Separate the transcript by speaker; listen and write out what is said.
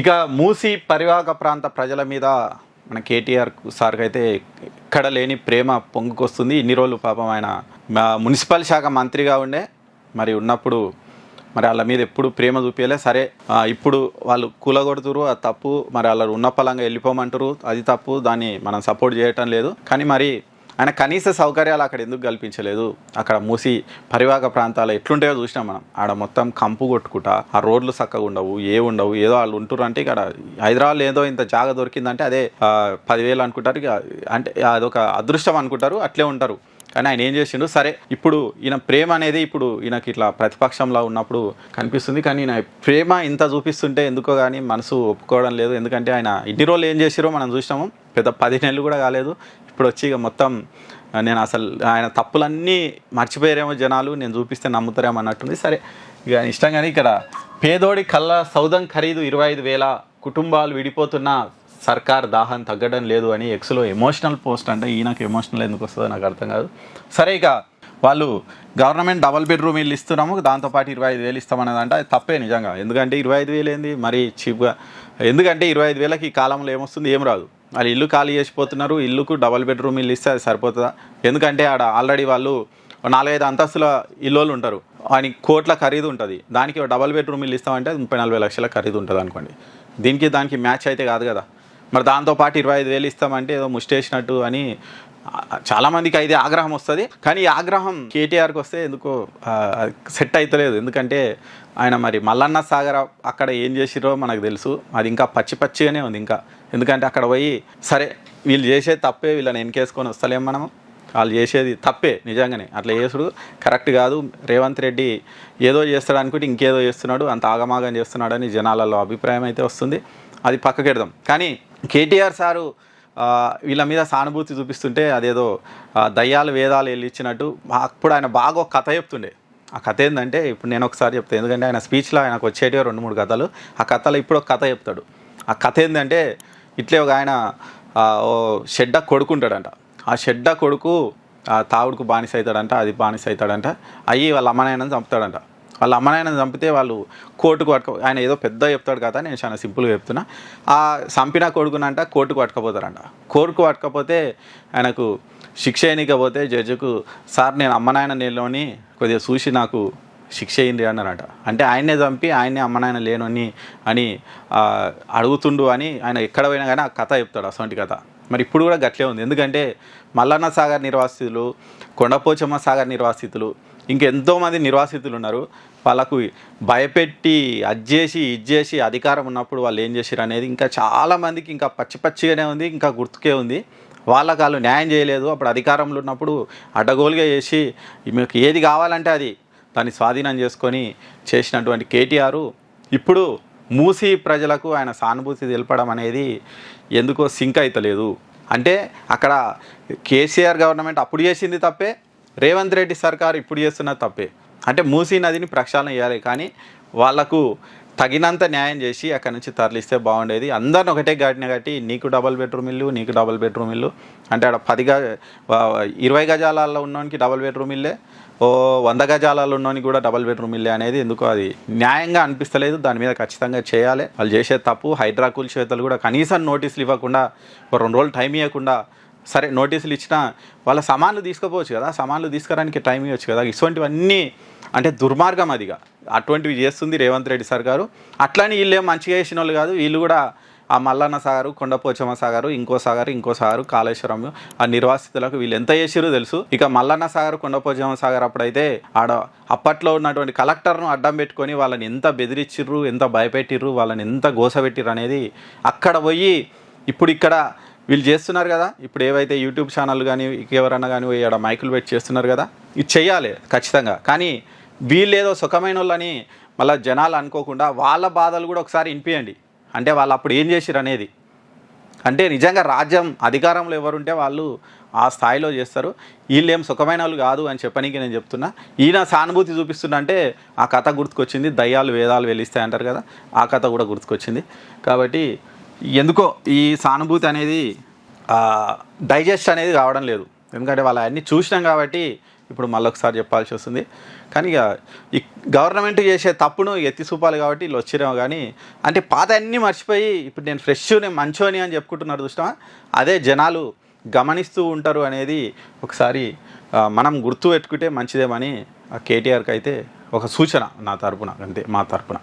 Speaker 1: ఇక మూసి పరివాహక ప్రాంత ప్రజల మీద మన కేటీఆర్ సార్కి అయితే ఎక్కడ లేని ప్రేమ పొంగుకొస్తుంది. ఇన్ని రోజులు పాపం ఆయన మున్సిపల్ శాఖ మంత్రిగా ఉండే. మరి ఉన్నప్పుడు మరి వాళ్ళ మీద ఎప్పుడు ప్రేమ చూపించలే సరే ఇప్పుడు వాళ్ళు కూలగొడుతురు అది తప్పు. మరి వాళ్ళు ఉన్న పలంగా వెళ్ళిపోమంటారు అది తప్పు. దాన్ని మనం సపోర్ట్ చేయటం లేదు. కానీ మరి ఆయన కనీస సౌకర్యాలు అక్కడ ఎందుకు కల్పించలేదు? అక్కడ మూసి పరివాహక ప్రాంతాలు ఎట్లుంటాయో చూసినాం మనం. ఆడ మొత్తం కంపు కొట్టుకుంటా ఆ రోడ్లు చక్కగా ఉండవు ఏ ఉండవు ఏదో వాళ్ళు ఉంటున్నారు అంటే ఇక్కడ హైదరాబాద్ ఏదో ఇంత జాగా దొరికిందంటే అదే పదివేలు అనుకుంటారు ఇక అంటే అదొక అదృష్టం అనుకుంటారు అట్లే ఉంటారు. కానీ ఆయన ఏం చేసిండు? సరే ఇప్పుడు ఈయన ప్రేమ అనేది ఇప్పుడు ఈయనకి ఇట్లా ప్రతిపక్షంలో ఉన్నప్పుడు కనిపిస్తుంది. కానీ ఈయన ప్రేమ ఇంత చూపిస్తుంటే ఎందుకో కానీ మనసు ఒప్పుకోవడం లేదు. ఎందుకంటే ఆయన ఇన్ని రోజులు ఏం చేసిరో మనం చూసినాము. పెద్ద పది నెలలు కూడా కాలేదు. ఇప్పుడు వచ్చి ఇక మొత్తం నేను అసలు ఆయన తప్పులన్నీ మర్చిపోయారేమో జనాలు నేను చూపిస్తే నమ్ముతారేమో అన్నట్టుంది. సరే ఇక ఇష్టంగానే ఇక్కడ పేదోడి కళ్ళ సౌదం ఖరీదు ఇరవై ఐదు వేల కుటుంబాలు విడిపోతున్న సర్కార్ దాహం తగ్గడం లేదు అని ఎక్స్లో ఎమోషనల్ పోస్ట్ అంటే ఈయనకు ఎమోషనల్ ఎందుకు వస్తుందో నాకు అర్థం కాదు. సరే ఇక వాళ్ళు గవర్నమెంట్ డబల్ బెడ్రూమ్ ఇల్లు ఇస్తున్నాము దాంతోపాటు ఇరవై ఐదు వేలు ఇస్తామన్నది అంటే అది తప్పే నిజంగా. ఎందుకంటే ఇరవై ఐదు వేలు ఏంది? మరీ చీప్గా ఎందుకంటే ఇరవై ఐదు వేలకి ఈ కాలంలో ఏమొస్తుంది? ఏం రాదు. వాళ్ళు ఇల్లు ఖాళీ చేసిపోతున్నారు ఇల్లుకు డబల్ బెడ్రూమ్ ఇల్లు ఇస్తే అది సరిపోతుందా? ఎందుకంటే ఆడ ఆల్రెడీ వాళ్ళు నాలుగైదు అంతస్తుల ఇల్లు ఉంటారు. ఆయన కోట్ల ఖరీదు ఉంటుంది. దానికి ఒక డబల్ బెడ్రూమ్ ఇల్లు ఇస్తామంటే ముప్పై నలభై లక్షల ఖరీదు ఉంటుంది అనుకోండి. దీనికి దానికి మ్యాచ్ అయితే కాదు కదా. మరి దాంతోపాటు ఇరవై ఐదు వేలు ఇస్తామంటే ఏదో ముష్టేసినట్టు అని చాలామందికి అయితే ఆగ్రహం వస్తుంది. కానీ ఈ ఆగ్రహం కేటీఆర్కి వస్తే ఎందుకో సెట్ అవుతలేదు ఎందుకంటే ఆయన మరి మల్లన్న సాగర్ అక్కడ ఏం చేసిరో మనకు తెలుసు. అది ఇంకా పచ్చి పచ్చిగానే ఉంది ఇంకా. ఎందుకంటే అక్కడ పోయి సరే వీళ్ళు చేసే తప్పే వీళ్ళని వెనకేసుకొని వస్తలేం మనము. వాళ్ళు చేసేది తప్పే నిజంగానే. అట్లా చేసుడు. కరెక్ట్ కాదు. రేవంత్ రెడ్డి ఏదో చేస్తాడు అనుకుంటే ఇంకేదో చేస్తున్నాడు. అంత ఆగమాగం చేస్తున్నాడని జనాలలో అభిప్రాయం అయితే వస్తుంది. అది పక్కకెడదాం. కానీ కేటీఆర్ సారు వీళ్ళ మీద సానుభూతి చూపిస్తుంటే అదేదో దయ్యాలు వేదాలు వెళ్ళి ఇచ్చినట్టు అప్పుడు ఆయన బాగా ఒక కథ చెప్తుండే. ఆ కథ ఏంటంటే ఇప్పుడు నేను ఒకసారి చెప్తాను ఎందుకంటే ఆయన స్పీచ్లో ఆయనకు వచ్చేటివి రెండు మూడు కథలు ఆ కథలో ఇప్పుడు ఒక కథ చెప్తాడు. ఆ కథ ఏంటంటే ఇట్లే ఒక ఆయన ఓ షెడ్డ కొడుకుంటాడంట. ఆ షెడ్డ కొడుకు ఆ తావుడుకు బానిస అవుతాడంట అది బానిస అవుతాడంట అయ్యి వాళ్ళ అమ్మనాయనని చంపుతాడంట. వాళ్ళ అమ్మనాయనని చంపితే వాళ్ళు కోర్టుకు పట్టుకో ఆయన ఏదో పెద్ద చెప్తాడు కదా నేను చాలా సింపుల్గా చెప్తున్నా. ఆ చంపిన కొడుకునంట కోర్టుకు పట్టుకపోతారంట. కోర్టుకు పట్టుకపోతే ఆయనకు శిక్ష వేయనికపోతే జడ్జికు సార్ నేను అమ్మనాయన నేలోని కొద్దిగా చూసి నాకు శిక్ష అయింది అన్నారట. అంటే ఆయన్నే చంపి ఆయన్నే అమ్మనాయన లేనని అని అడుగుతుండు అని ఆయన ఎక్కడ పోయినా కానీ ఆ కథ చెప్తాడు అసొంటి కథ. మరి ఇప్పుడు కూడా గట్లే ఉంది. ఎందుకంటే మల్లన్న సాగర్ నిర్వాసితులు కొండపోచమ్మ సాగర్ నిర్వాసితులు ఇంకెంతోమంది నిర్వాసితులు ఉన్నారు వాళ్ళకు భయపెట్టి అజ్జేసి చేసి అధికారం ఉన్నప్పుడు వాళ్ళు ఏం చేశారు అనేది ఇంకా చాలామందికి ఇంకా పచ్చి పచ్చిగానే ఉంది ఇంకా గుర్తుకే ఉంది. వాళ్ళకి వాళ్ళు న్యాయం చేయలేదు. అప్పుడు అధికారంలో ఉన్నప్పుడు అడ్డగోలుగా చేసి మీకు ఏది కావాలంటే అది దాన్ని స్వాధీనం చేసుకొని చేసినటువంటి కేటీఆర్. ఇప్పుడు మూసి ప్రజలకు ఆయన సానుభూతి తెలపడం అనేది ఎందుకో సింక్ అవుతలేదు అంటే అక్కడ కేసీఆర్ గవర్నమెంట్ అప్పుడు చేసింది తప్పే రేవంత్ రెడ్డి సర్కార్ ఇప్పుడు చేస్తున్న తప్పే. అంటే మూసీ నదిని ప్రక్షాళన చేయాలి కానీ వాళ్ళకు తగినంత న్యాయం చేసి అక్కడి నుంచి తరలిస్తే బాగుండేది. అందరిని ఒకటే గాటిన కట్టి నీకు డబల్ బెడ్రూమ్ ఇల్లు నీకు డబల్ బెడ్రూమ్ ఇల్లు. అంటే ఆడ పది గజ ఇరవై గజాలలో ఉన్నోనికి డబల్ బెడ్రూమ్ ఇల్లే. ఓ వంద గజాలలో ఉన్నోనికి కూడా డబల్ బెడ్రూమ్ ఇల్లే అనేది ఎందుకో అది న్యాయంగా అనిపిస్తలేదు. దాని మీద ఖచ్చితంగా చేయాలి. వాళ్ళు చేసే తప్పు హైడ్రాకుల్ చేతలు కూడా కనీసం నోటీసులు ఇవ్వకుండా రెండు రోజులు టైం ఇవ్వకుండా సరే నోటీసులు ఇచ్చినా వాళ్ళ సమాన్లు తీసుకుపోవచ్చు కదా సమాన్లు తీసుకురానికి టైం ఇవ్వచ్చు కదా ఇటువంటివన్నీ అంటే దుర్మార్గం అదిగా. అటువంటివి చేస్తుంది రేవంత్ రెడ్డి సార్ గారు. అట్లని వీళ్ళేం మంచిగా చేసిన వాళ్ళు కాదు వీళ్ళు కూడా ఆ మల్లన్న సాగరు కొండపోచమ్మ సాగరు ఇంకో సాగరు ఇంకో సాగరు కాళేశ్వరం ఆ నిర్వాసితులకు వీళ్ళు ఎంత చేసిరో తెలుసు. ఇక మల్లన్న సాగర్ కొండపోచమ్మ సాగర్ అప్పుడైతే ఆడ అప్పట్లో ఉన్నటువంటి కలెక్టర్ను అడ్డం పెట్టుకొని వాళ్ళని ఎంత బెదిరించిర్రు ఎంత భయపెట్టిర్రు వాళ్ళని ఎంత గోసపెట్టిర్రు అనేది అక్కడ పోయి ఇప్పుడు ఇక్కడ వీళ్ళు చేస్తున్నారు కదా. ఇప్పుడు ఏవైతే యూట్యూబ్ ఛానల్ కానీ ఎవరన్నా కానీ ఇక్కడ ఆడ మైకులు పెట్టి చేస్తున్నారు కదా. ఇది చెయ్యాలి ఖచ్చితంగా. కానీ వీళ్ళు ఏదో సుఖమైన వాళ్ళని మళ్ళీ జనాలు అనుకోకుండా వాళ్ళ బాధలు కూడా ఒకసారి వినిపించండి అంటే వాళ్ళు అప్పుడు ఏం చేసిరు అనేది. అంటే నిజంగా రాజ్యం అధికారంలో ఎవరుంటే వాళ్ళు ఆ స్థాయిలో చేస్తారు. వీళ్ళు ఏం సుఖమైన వాళ్ళు కాదు అని చెప్పనీకి నేను చెప్తున్నా. ఈయన సానుభూతి చూపిస్తున్నా అంటే ఆ కథ గుర్తుకొచ్చింది. దయ్యాలు వేదాలు వెలిస్తాయి అంటారు కదా. ఆ కథ కూడా గుర్తుకొచ్చింది. కాబట్టి ఎందుకో ఈ సానుభూతి అనేది డైజెస్ట్ అనేది కావడం లేదు. ఎందుకంటే వాళ్ళు అన్నీ చూసినాం కాబట్టి ఇప్పుడు మళ్ళొకసారి చెప్పాల్సి వస్తుంది. కానీ ఇక ఈ గవర్నమెంట్ చేసే తప్పును ఎత్తి చూపాలి కాబట్టి వీళ్ళు వచ్చిరేమో కానీ అంటే పాత అన్నీ మర్చిపోయి ఇప్పుడు నేను ఫ్రెష్ నేను మంచోని అని చెప్పుకుంటున్నారు చూసినా అదే జనాలు గమనిస్తూ ఉంటారు అనేది ఒకసారి మనం గుర్తు పెట్టుకుంటే మంచిదేమని కేటీఆర్కి అయితే ఒక సూచన నా తరపున అంతే మా తరపున.